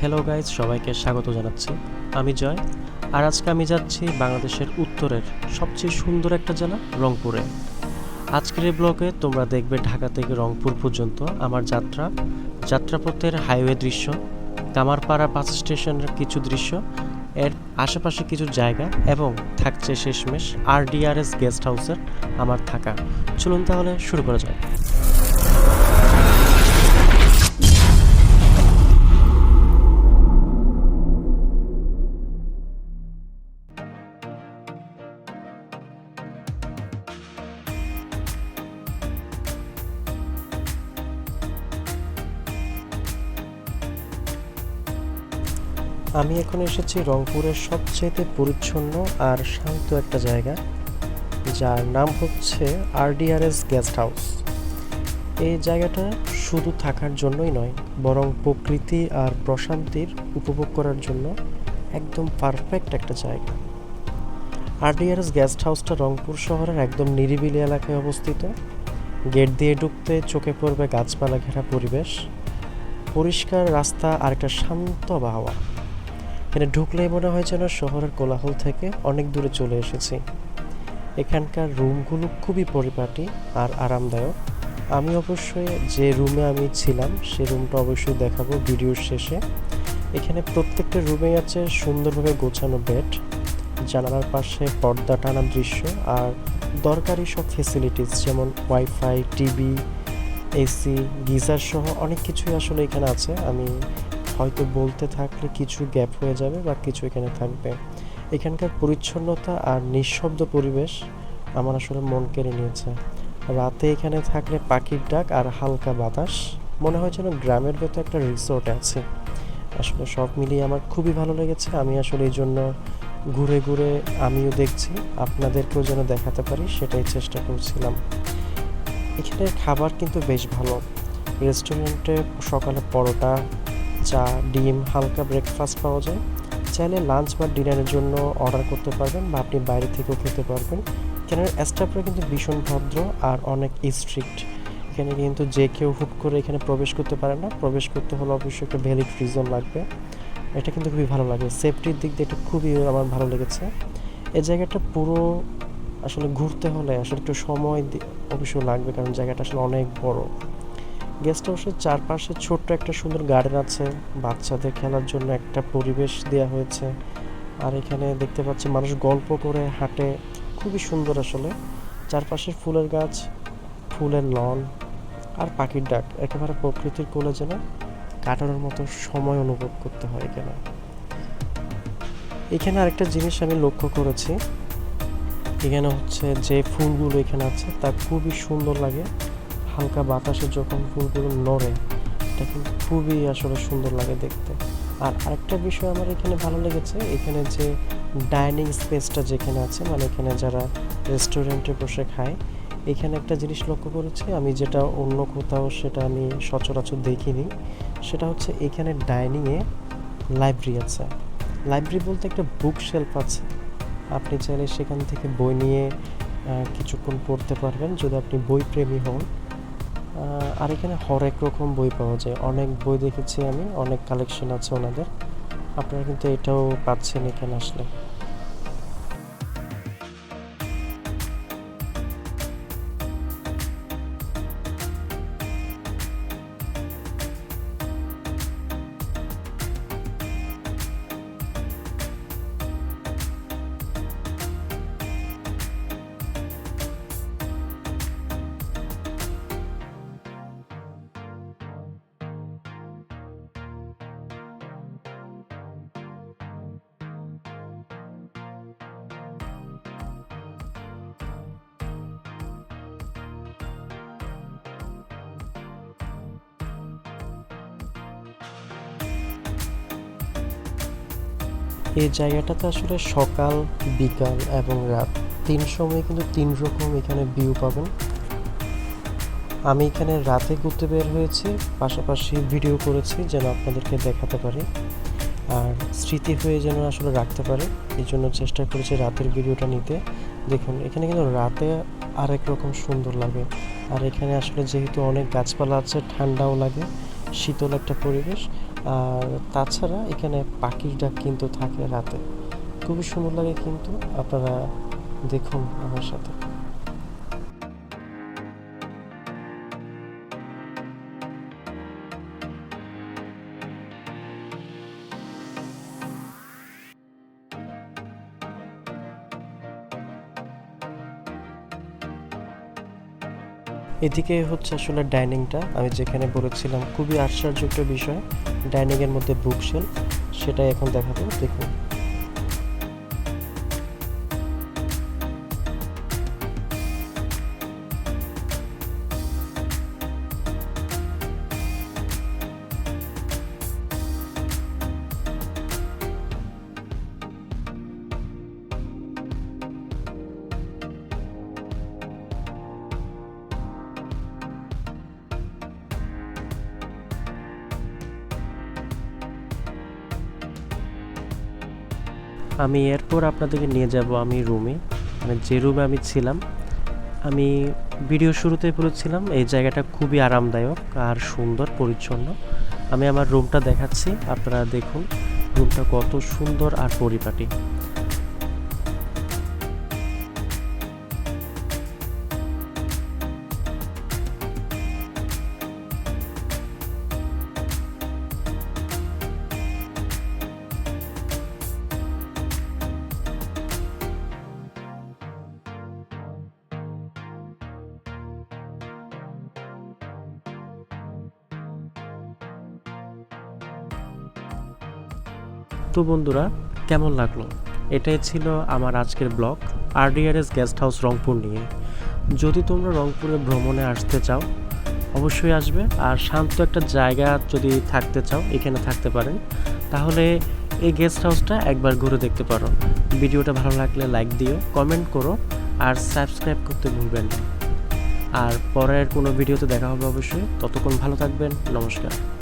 Hello guys সবাইকে স্বাগত জানাচ্ছি। আমি জয়। আর আজকে আমি যাচ্ছি বাংলাদেশের উত্তরের সবচেয়ে সুন্দর একটা জেলা, রংপুরে। আজকের এই ব্লগে তোমরা দেখবে ঢাকা থেকে রংপুর পর্যন্ত আমার যাত্রা, যাত্রাপথের হাইওয়ে দৃশ্য, কামারপাড়া বাস স্টেশনের কিছু দৃশ্য, এর আশেপাশে কিছু জায়গা এবং থাকছে শেষমেশ আরডিআরএস গেস্ট হাউসের আমার থাকা। চলুন তাহলে শুরু করা যায় আমি এখন এসেছি রংপুরের সবচেয়ে পরিচ্ছন্ন আর শান্ত একটা জায়গা, যার নাম হচ্ছে আরডিআরএস গেস্ট হাউস। এই জায়গাটা শুধু থাকার জন্যই নয়, বরং প্রকৃতি আর প্রশান্তির উপভোগ করার জন্য একদম পারফেক্ট একটা জায়গা। আরডিআরএস গেস্ট হাউসটা রংপুর শহরের একদম নিরিবিলি এলাকায় অবস্থিত। গেট দিয়ে ঢুকতে চোখে পড়বে গাছপালা ঘেরা পরিবেশ, পরিষ্কার রাস্তা আর একটা শান্ত আবহাওয়া। এখানে ঢুকলেই মনে হয় যেন শহরের কোলাহল থেকে অনেক দূরে চলে এসেছি। এখানকার রুমগুলো খুবই পরিপাটি আর আরামদায়ক। আমি অবশ্যই যে রুমে আমি ছিলাম, সে রুমটা অবশ্যই দেখাবো ভিডিওর শেষে। এখানে প্রত্যেকটা রুমেই আছে সুন্দরভাবে গোছানো বেড, জানালার পাশে পর্দা টানা দৃশ্য আর দরকারি সব ফেসিলিটিস যেমন ওয়াইফাই টিভি এসি গিজার সহ অনেক কিছুই আসলে এখানে আছে। আমি হয়তো বলতে থাকলে কিছু গ্যাপ হয়ে যাবে বা কিছু এখানে থাকবে। এখানকার পরিচ্ছন্নতা আর নিঃশব্দ পরিবেশ আমার আসলে মন কেড়ে নিয়েছে। রাতে এখানে থাকলে পাখির ডাক আর হালকা বাতাস, মনে হয় যেন গ্রামের ভেতর একটা রিসোর্ট আছে। আসলে সব মিলিয়ে আমার খুবই ভালো লেগেছে। আমি আসলে এই জন্য ঘুরে ঘুরে আমিও দেখছি, আপনাদেরকেও যেন দেখাতে পারি, সেটাই চেষ্টা করছিলাম। এখানে খাবার কিন্তু বেশ ভালো। রেস্টুরেন্টে সকালে পরোটা চা, ডিম, হালকা ব্রেকফাস্ট পাওয়া যায়। চাইলে লাঞ্চ বা ডিনারের জন্য অর্ডার করতে পারবেন বা আপনি বাইরে থেকেও খেতে পারবেন। এখানের স্টাফরা কিন্তু ভীষণ ভদ্র আর অনেক স্ট্রিক্ট এখানে কিন্তু যে কেউ হুট করে এখানে প্রবেশ করতে পারে না। প্রবেশ করতে হলে অবশ্যই একটা ভ্যালিড রিজন লাগবে। এটা কিন্তু খুবই ভালো লাগে। সেফটির দিক দিয়ে এটা খুবই আমার ভালো লেগেছে। এই জায়গাটা পুরো আসলে ঘুরতে হলে আসলে একটু সময় অবশ্যই লাগবে। কারণ জায়গাটা আসলে অনেক বড়। গেস্ট হাউসের চারপাশে ছোট্ট একটা সুন্দর গার্ডেন আছে। বাচ্চাদের খেলার জন্য একটা পরিবেশ দেওয়া হয়েছে। আর এখানে দেখতে পাচ্ছি মানুষ গল্প করে, হাঁটে। খুবই সুন্দর আসলে। চারপাশে ফুলের গাছ, ফুলের লন আর পাখির ডাক। একেবারে প্রকৃতির কোলে যেন কাটানোর মতো সময় অনুভব করতে হয় এখানে। এখানে আরেকটা জিনিস আমি লক্ষ্য করেছি। এখানে হচ্ছে যে ফুলগুলো এখানে আছে, তা খুবই সুন্দর লাগে। হালকা বাতাসে যখন ফুলগুলো নড়ে, এটা কিন্তু খুবই আসলে সুন্দর লাগে দেখতে। আর আরেকটা বিষয় আমার এখানে ভালো লেগেছে, এখানে যে ডাইনিং স্পেসটা যেখানে আছে মানে এখানে যারা রেস্টুরেন্টে বসে খায়, এখানে একটা জিনিস লক্ষ্য করেছি, আমি যেটা অন্য কোথাও সেটা আমি সচরাচর দেখিনি, সেটা হচ্ছে এখানে ডাইনিংয়ে লাইব্রেরি আছে। লাইব্রেরি বলতে একটা বুক শেলফ আছে, আপনি চাইলে সেখান থেকে বই নিয়ে কিছুক্ষণ পড়তে পারবেন, যদি আপনি বই প্রেমী হন। আর এখানে হরেক রকম বই পাওয়া যায়। অনেক বই দেখেছি আমি, অনেক কালেকশন আছে ওনাদের। আপনারা কিন্তু এটাও পাচ্ছেন এখানে আসলে। এই জায়গাটাতে আসলে সকাল, বিকাল এবং রাত তিন সময় কিন্তু তিন রকম এখানে ভিউ পাবেন। আমি এখানে রাতে ঘুরতে বের হয়েছি, পাশাপাশি ভিডিও করেছি যেন আপনাদেরকে দেখাতে পারি। আর স্মৃতি হয়ে যেন আসলে রাখতে পারে, এই জন্য চেষ্টা করেছি রাতের ভিডিওটা নিতে। দেখুন, এখানে কিন্তু রাতে আরেক রকম সুন্দর লাগে। আর এখানে আসলে যেহেতু অনেক গাছপালা আছে, ঠান্ডাও লাগে। শীতল একটা পরিবেশ। আর তাছাড়া এখানে পাখির ডাক কিন্তু থাকে রাতে। খুবই সুন্দর লাগে কিন্তু। আপনারা দেখুন আমার সাথে। এদিকে হচ্ছে আসলে ডাইনিংটা। আমি যেখানে বলেছিলাম, খুবই আশ্চর্য বিষয়, ডাইনিংয়ের মধ্যে বুকশেল, সেটাই এখন দেখাবো। দেখুন। আমি এরপর আপনাদেরকে নিয়ে যাব আমি রুমে। মানে যে রুমে আমি ছিলাম, আমি ভিডিও শুরুতে বলেছিলাম, এই জায়গাটা খুবই আরামদায়ক আর সুন্দর, পরিচ্ছন্ন। আমি আমার রুমটা দেখাচ্ছি, আপনারা দেখুন, রুমটা কত সুন্দর আর পরিপাটি। তো বন্ধুরা, কেমন লাগল? এটাই ছিল আমার আজকের blog, RDRS guest house Rangpur নিয়ে। যদি তোমরা রংপুরে ভ্রমণে আসতে চাও, অবশ্যই আসবে। আর শান্ত একটা জায়গা যদি থাকতে চাও, এখানে থাকতে পারেন। তাহলে এই গেস্ট হাউসটা একবার ঘুরে দেখতে পারো। ভিডিওটা ভালো লাগলে লাইক দিও, কমেন্ট করো, আর সাবস্ক্রাইব করতে ভুলবেন না। আর পরের কোনো ভিডিওতে দেখা হবে অবশ্যই। ততক্ষণ ভালো থাকবেন, নমস্কার।